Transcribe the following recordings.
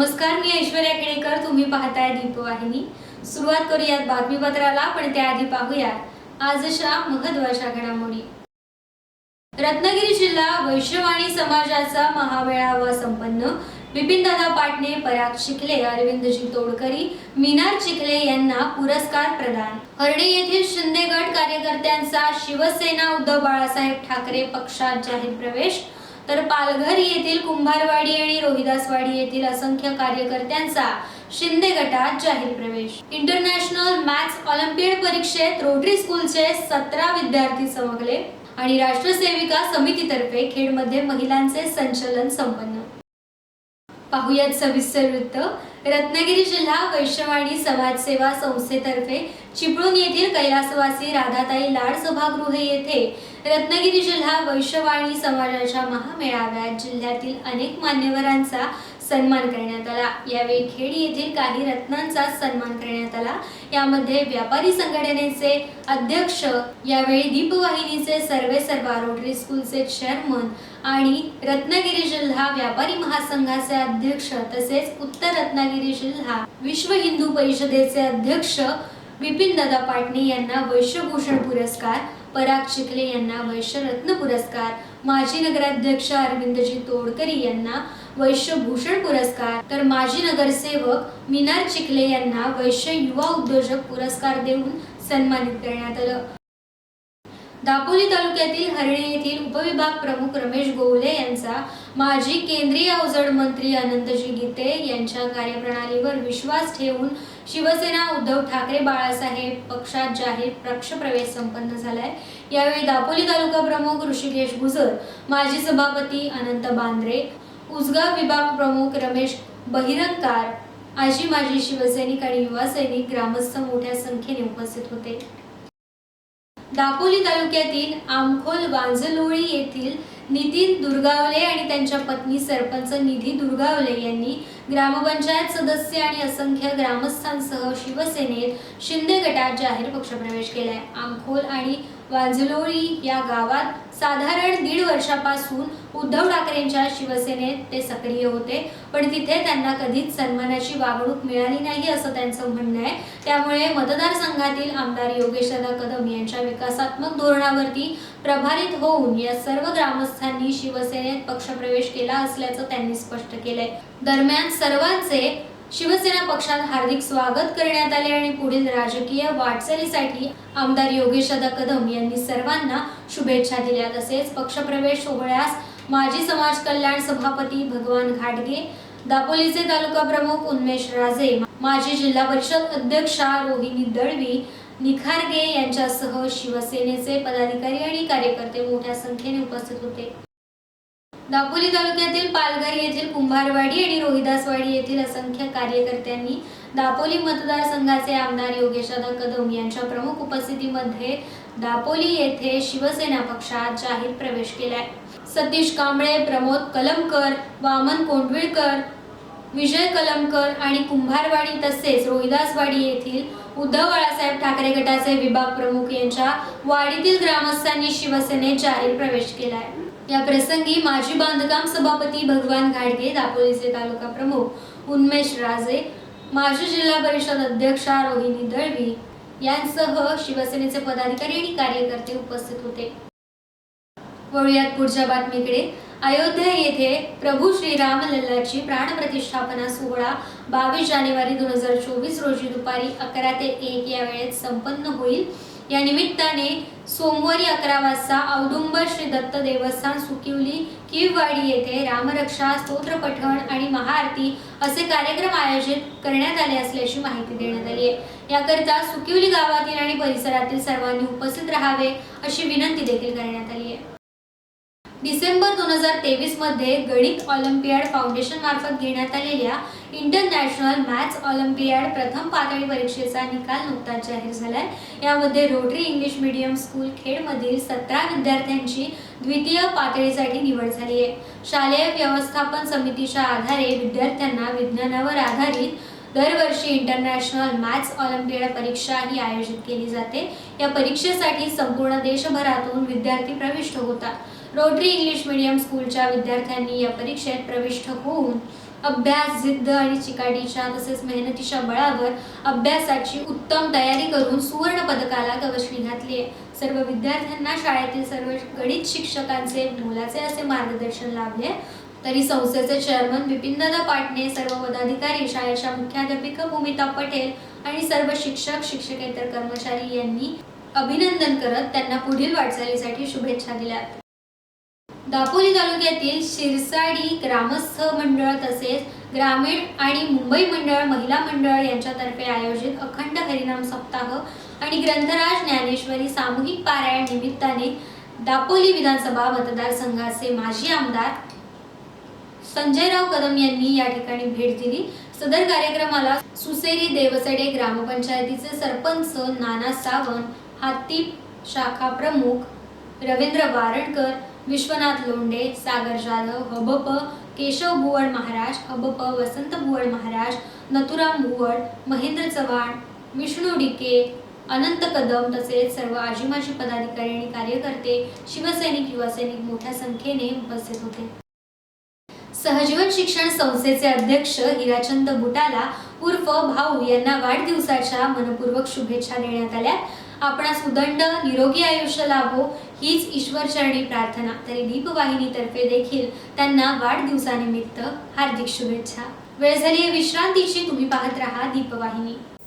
नमस्कार मी ऐश्वर्या केळेकर. तुम्ही पाहताय दीपवाहिनी. सुरुवात करूयात बातमीपत्राला पण त्याआधी पाहूयात आजच्या महत्त्वाच्या घडामोडी. रत्नागिरी जिल्हा वैश्यवाणी समाजाचा महामेळावा संपन्न. बिपिनदादा पाटणे पराग चिखले अरविंदजी तोडकरी मीनार चिखले यांना पुरस्कार प्रदान. हर्डे येथील शिंदे गट कार्यकर्त्यांचा शिवसेना उद्धव बाळासाहेब ठाकरे पक्षात जाहीर प्रवेश. तर पालघर येथील कुंभारवाडी आणि रोहिदासवाडी येथील असंख्य कार्यकर्त्यांचा शिंदे गटात जाहीर प्रवेश. इंटरनॅशनल मॅथ्स ऑलिम्पियड परीक्षेत रोटरी स्कूलचे सतरा विद्यार्थी चमकले आणि राष्ट्रसेविका समितीतर्फे खेडमध्ये महिलांचे संचलन संपन्न. पाहुयात सविस्तर वृत्त. रत्नागिरी जिल्हा वैश्यवाणी समाजसेवा संस्थेतर्फे चिपळूण येथील कैलासवासी राधाताई लाड सभागृह येथे रत्नागिरी जिल्हा वैश्यवाणी समाजाच्या महामेळाव्यात जिल्ह्यातील अनेक मान्यवरांचा सन्मान करण्यात आला. यावेळी खेड येथील काही रत्नांचा सन्मान करण्यात आला. यामध्ये व्यापारी संघटनेचे अध्यक्ष यावेळी दीपवाहिनीचे सर्वे सर्वा रोटरी स्कूलचे चेअरमन आणि रत्नागिरी जिल्हा व्यापारी महासंघाचे अध्यक्ष तसेच उत्तर रत्नागिरी जिल्हा विश्व हिंदू परिषदेचे अध्यक्ष विपिन दादा पाटणे यांना वैश्यभूषण पुरस्कार पराग चिखले यांना वैश्यरत्न पुरस्कार माजी नगराध्यक्ष अरविंदजी तोडकरी यांना वैश्यभूषण पुरस्कार. तर माजी नगरसेवक मीनार चिखले यांना वैश्य युवा उद्योजक पुरस्कार देऊन सन्मानित करण्यात आलं. दापोली तालुक्यातील हरणे येथील उपविभाग प्रमुख रमेश गोवले यांचा माजी केंद्रीय अवजड मंत्री अनंतजी गीते यांच्या कार्यप्रणालीवर विश्वास ठेवून शिवसेना उद्धव ठाकरे बाळासाहेब पक्षात जाहीर पक्षप्रवेश संपन्न झालाय. यावेळी दापोली तालुका प्रमुख ऋषिकेश गुजर माजी सभापती अनंत बांद्रे उसगाव विभाग प्रमुख रमेश बहिरंगकार आजी माजी शिवसैनिक आणि युवा सैनिक ग्रामस्थ मोठ्या संख्येने उपस्थित होते. दापोली तालुक्यातील आमखोल वांजलोळी येथील नितीन दुर्गावले आणि त्यांच्या पत्नी सरपंच निधी दुर्गावले यांनी ग्रामपंचायत सदस्य आणि असंख्य ग्रामस्थांसह शिवसेनेत शिंदे गटात जाहीर पक्षप्रवेश केलाय. आमखोल आणि वांजलोळी या गावात साधारण दीड वर्षापासून उद्धव ठाकरेंच्या शिवसेनेत ते सक्रिय होते. पण तिथे त्यांना कधीच सन्मानाची वागणूक मिळाली नाही असं त्यांचं म्हणणं आहे. त्यामुळे मतदारसंघातील आमदार योगेशदादा कदम यांच्या विकासात्मक धोरणावरती प्रभारित होऊन या सर्व ग्रामस्थांनी शिवसेनेत पक्षप्रवेश केला असल्याचं त्यांनी स्पष्ट केलंय. दरम्यान सर्वांचे शिवसेना पक्षात हार्दिक स्वागत करण्यात आले आणि पुढील राजकीय वाटचालीसाठी आमदार योगेशदा कदम यांनी सर्वांना शुभेच्छा दिल्या. तसेच पक्षप्रवेश सोहळ्यास माजी समाज कल्याण सभापती भगवान घाटगे दापोलीचे तालुका प्रमुख उन्मेश राजे माजी जिल्हा परिषद अध्यक्षा रोहिणी दळवी निखारगे यांच्यासह शिवसेनेचे पदाधिकारी आणि कार्यकर्ते मोठ्या संख्येने उपस्थित होते. दापोली तालुक्यातील पालघर येथील कुंभारवाडी आणि रोहिदासवाडी येथील असंख्य कार्यकर्त्यांनी दापोली मतदारसंघाचे आमदार योगेशदा कदम यांच्या प्रमुख उपस्थितीमध्ये दापोली येथे शिवसेना पक्षात जाहीर प्रवेश केलाय. सतीश कांबळे प्रमोद कलमकर वामन कोंडविळकर विजय कलमकर आणि कुंभारवाडी तसेच रोहिदासवाडी येथील उद्धव बाळासाहेब ठाकरे गटाचे विभाग प्रमुख यांच्या वाडीतील ग्रामस्थांनी शिवसेनेत जाहीर प्रवेश केलाय. या प्रसंगी माजी बांधकाम सभापती भगवान घाडगे दापोलीचे तालुका प्रमुख उन्मेश राजे माजी जिल्हा परिषद अध्यक्षा रोहिणी दळवी यांसह शिवसेनेचे पदाधिकारी आणि कार्यकर्ते उपस्थित होते. वळूयात पुढच्या बातमीकडे. अयोध्या येथे प्रभू श्रीराम लल्लाची प्राणप्रतिष्ठापना सोहळा बावीस जानेवारी दोन हजार चोवीस रोजी दुपारी अकरा ते एक या वेळेत संपन्न होईल. या निमित्ताने सोमवारी अकरा वाजता औदुंबर श्री दत्त देवस्थान सुकिवली किववाडी येथे रामरक्षा स्तोत्र पठण आणि महाआरती असे कार्यक्रम आयोजित करण्यात आले असल्याची माहिती देण्यात आली आहे. याकरिता सुकिवली गावातील आणि परिसरातील सर्वांनी उपस्थित राहावे अशी विनंती देखील करण्यात आली आहे. डिसेंबर दोन हजार तेवीसमध्ये गणित ऑलिम्पियाड फाउंडेशन मार्फत घेण्यात आलेल्या इंटरनॅशनल मॅथ्स ऑलिम्पियाड प्रथम पातळी परीक्षेचा निकाल नुकताच जाहीर झालाय. यामध्ये रोटरी इंग्लिश मीडियम स्कूल खेडमधील सतरा विद्यार्थ्यांची द्वितीय पातळीसाठी निवड झाली आहे. शालेय व्यवस्थापन समितीच्या आधारे विद्यार्थ्यांना विज्ञानावर आधारित दरवर्षी इंटरनॅशनल मॅथ्स ऑलिम्पियाड परीक्षा ही आयोजित केली जाते. या परीक्षेसाठी संपूर्ण देशभरातून विद्यार्थी प्रविष्ट होतात. रोटरी इंग्लिश मीडियम स्कूलच्या विद्यार्थ्यांनी या परीक्षेत प्रविष्ट होऊन अभ्यास जिद्द आणि चिकाटीच्या तसेच मेहनतीच्या बळावर अभ्यासाची उत्तम तयारी करून सुवर्ण पदकाला गवसणी घातली आहे. सर्व विद्यार्थ्यांना शाळेतील सर्व गणित शिक्षकांचे मोलाचे असे मार्गदर्शन लाभले तरी संस्थेचे चेअरमन बिपिनदादा पाटणे सर्व पदाधिकारी शाळेच्या मुख्याध्यापिका भूमिता पटेल आणि सर्व शिक्षक शिक्षकेतर कर्मचारी यांनी अभिनंदन करत त्यांना पुढील वाटचालीसाठी शुभेच्छा दिल्या. दापोली तालुक्यातील शिरसाडी ग्रामस्थ मंडळ तसेच ग्रामीण आणि मुंबई मंडळ महिला मंडळ यांच्यातर्फे आयोजित अखंड हरिनाम सप्ताह आणि ग्रंथराज ज्ञानेश्वरी सामूहिक पारायण निमित्ताने दापोली विधानसभा मतदारसंघाचे माजी आमदार संजयराव कदम यांनी या ठिकाणी भेट दिली. सदर कार्यक्रमाला सुसेरी देवसडे ग्रामपंचायतीचे सरपंच नाना सावंत हाती शाखा प्रमुख रवींद्र वारणकर विश्वनाथ लोंढे सागर जाधव हबप केशव भुवड महाराज हबप वसंत भुवड महाराज नथुराम भुवड महेंद्र चव्हाण विष्णू डिके अनंत कदम तसेच सर्व आजी माजी पदाधिकारी आणि कार्यकर्ते शिवसैनिक युवासैनिक मोठ्या संख्येने उपस्थित होते. सहजीवन शिक्षण संस्थेचे अध्यक्ष हिराचंद बुटाला उर्फ भाऊ यांना वाढदिवसाच्या मनपूर्वक शुभेच्छा देण्यात आल्या. आपणा सुदंड निरोगी आयुष्य लाभो हीच ईश्वरचरणी प्रार्थना. तरी दीपवाहिनीतर्फे देखील त्यांना वाढदिवसानिमित्त हार्दिक शुभेच्छा. वेळ झाली आहे विश्रांतीची तुम्ही पाहत राहा दीपवाहिनी.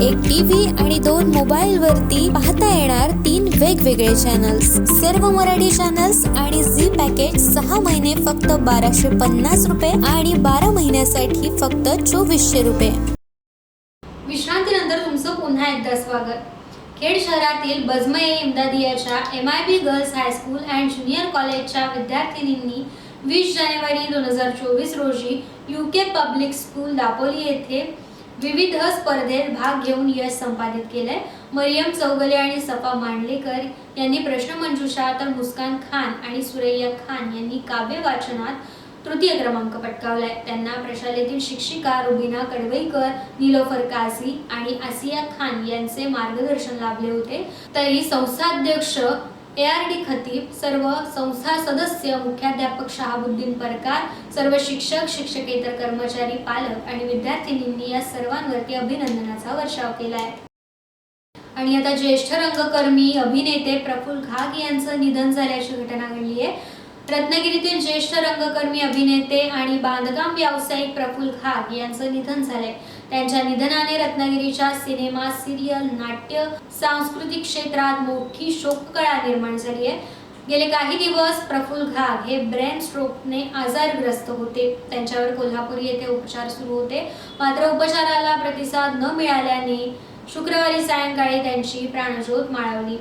एक टीव्ही आणि दोन मोबाईल वरती पाहता येणार तीन वेगवेगळे चॅनल्स सर्व मराठी चॅनल्स आणि झी पॅकेज सहा महिने फक्त बाराशे पन्नास रुपये आणि बारा महिन्यासाठी फक्त चोवीसशे रुपये. विश्रांतीनंतर तुमचं पुन्हा एकदा स्वागत. खेड शहरातील Bazme इमदादियाच्या M I B girls high school and junior कॉलेजच्या विद्यार्थिनींनी वीस जानेवारी दोन हजार चोवीस रोजी U K public school Dapoli येथे विविध स्पर्धेत भाग घेऊन यश संपादित केलंय. मरियम चौगले आणि सपा मांडलेकर यांनी प्रश्नमंजुषा तर मुस्कान खान आणि सुरैया खान यांनी काव्य वाचनात तृतीय क्रमांक पटकावलाय. त्यांना प्रशालेतील शिक्षिका रुबिना कडवईकर निलोफर काझी आणि आसिया खान यांचे मार्गदर्शन लाभले होते. तरी संस्थाध्यक्ष ए आर डी खतीब सर्व संस्था सदस्य मुख्याध्यापक शहाबुद्दीन परकार सर्व शिक्षक शिक्षकेतर कर्मचारी पालक आणि विद्यार्थिनींनी या सर्वांवरती अभिनंदनाचा वर्षाव केला आहे आणि आता ज्येष्ठ रंगकर्मी अभिनेते प्रफुल्ल घाग यांचं निधन झाल्याची घटना घडली आहे रत्नागिरीतील ज्येष्ठ रंगकर्मी अभिनेते आणि बांधकाम व्यावसायिक प्रफुल्ल खाग यांचं निधन झालंय. त्यांच्या निधनाने रत्नागिरीच्या सिनेमा सिरियल नाट्य सांस्कृतिक क्षेत्रात मोठी शोककळा निर्माण झाली आहे. गेले काही दिवस प्रफुल्ल घाग हे ब्रेन स्ट्रोकने आजारग्रस्त होते. त्यांच्यावर कोल्हापूर येथे उपचार सुरू होते. मात्र उपचाराला प्रतिसाद न मिळाल्याने शुक्रवारी सायंकाळी त्यांची प्राणज्योत माळवली.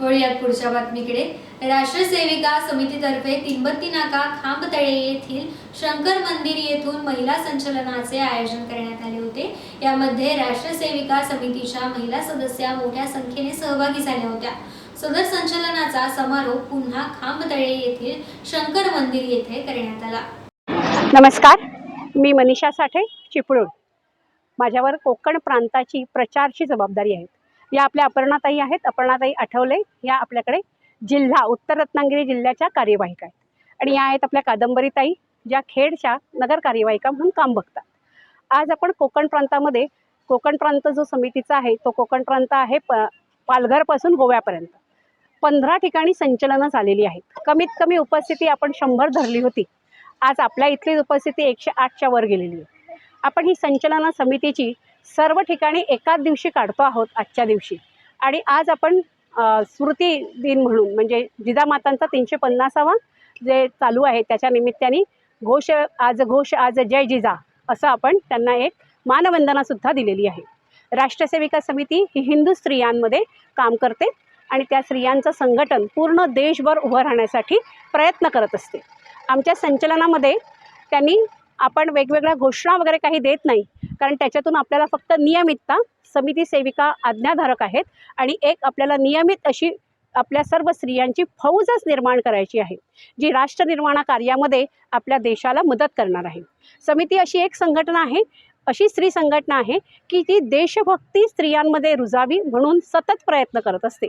वळूयात पुढच्या बातमीकडे. राष्ट्रसेविका समितीतर्फे तिंबत्ती नाका खांबतळे येथील शंकर मंदिर येथून महिला संचलनाचे आयोजन करण्यात आले होते. यामध्ये राष्ट्रसेविका समितीच्या महिला सदस्या मोठ्या संख्येने सहभागी झाल्या होत्या. सदर संचलनाचा समारोप पुन्हा खांबतळे येथील शंकर मंदिर येथे करण्यात आला. नमस्कार मी मनीषा साठे चिपळूण. माझ्यावर कोकण प्रांताची प्रचारची जबाबदारी आहे. या आपल्या अपर्णाताई आहेत. अपर्णाताई आठवले या आपल्याकडे जिल्हा उत्तर रत्नागिरी जिल्ह्याच्या कार्यवाहिका आहेत. आणि या आहेत आपल्या कादंबरीताई ज्या खेडच्या नगर कार्यवाहिका म्हणून काम बघतात. आज आपण कोकण प्रांतामध्ये कोकण प्रांत जो समितीचा आहे तो कोकण प्रांत आहे प पालघरपासून गोव्यापर्यंत. पंधरा ठिकाणी संचलनं झालेली आहेत. कमीत कमी उपस्थिती आपण शंभर धरली होती. आज आपल्या इथली उपस्थिती एकशे आठच्या वर गेलेली आहे. आपण ही संचलना समितीची सर्व ठिकाणी एकाच दिवशी काढतो आहोत आजच्या दिवशी. आणि आज आपण स्मृती दिन म्हणून म्हणजे जिजामातांचा तीनशे पन्नासावा जे चालू आहे त्याच्या निमित्ताने घोष आज घोष आज जय जिजा असं आपण त्यांना एक मानवंदनासुद्धा दिलेली आहे. राष्ट्रसेविका समिती ही हिंदू स्त्रियांमध्ये काम करते आणि त्या स्त्रियांचं संघटन पूर्ण देशभर उभं राहण्यासाठी प्रयत्न करत असते. आमच्या संचलनामध्ये त्यांनी आपण वेगवेगळ्या घोषणा वगैरे काही देत नाही. कारण त्याच्यातून आपल्याला फक्त नियमितता समिती सेविका आज्ञाधारक आहेत आणि एक आपल्याला नियमित अशी आपल्या सर्व स्त्रियांची फौजच निर्माण करायची आहे जी राष्ट्रनिर्माण कार्यामध्ये आपल्या देशाला मदत करणार आहे. समिती अशी एक संघटना आहे अशी स्त्री संघटना आहे की ती देशभक्ती स्त्रियांमध्ये रुजावी म्हणून सतत प्रयत्न करत असते.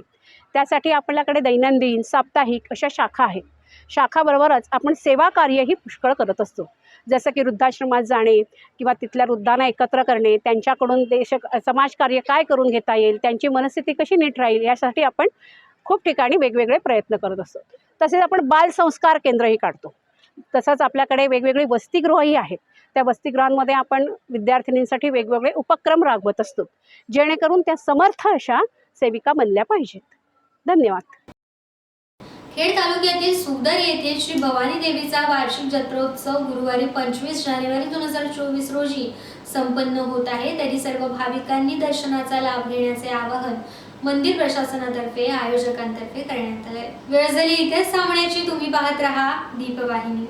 त्यासाठी आपल्याकडे दैनंदिन साप्ताहिक अशा शाखा आहेत. शाखाबरोबरच आपण सेवा कार्यही पुष्कळ करत असतो. जसं की वृद्धाश्रमात जाणे किंवा तिथल्या वृद्धांना एकत्र करणे त्यांच्याकडून देश समाजकार्य काय करून घेता येईल त्यांची मनस्थिती कशी नीट राहील यासाठी आपण खूप ठिकाणी वेगवेगळे प्रयत्न करत असतो. तसेच आपण बालसंस्कार केंद्रही काढतो. तसंच आपल्याकडे वेगवेगळी वसतिगृहही आहेत. त्या वसतिगृहांमध्ये आपण विद्यार्थिनींसाठी वेगवेगळे उपक्रम राबवत असतो जेणेकरून त्या समर्थ अशा सेविका बनल्या पाहिजेत. धन्यवाद. खेड तालुक्यातील सुगदर येथे श्री भवानी देवीचा वार्षिक जत्रोत्सव गुरुवारी पंचवीस जानेवारी दोन हजार चोवीस रोजी संपन्न होत आहे. तरी सर्व भाविकांनी दर्शनाचा लाभ घेण्याचे आवाहन मंदिर प्रशासनातर्फे आयोजकांतर्फे करण्यात आले वेळ झाली इथेच थांबण्याची तुम्ही पाहत राहा दीपवाहिनी.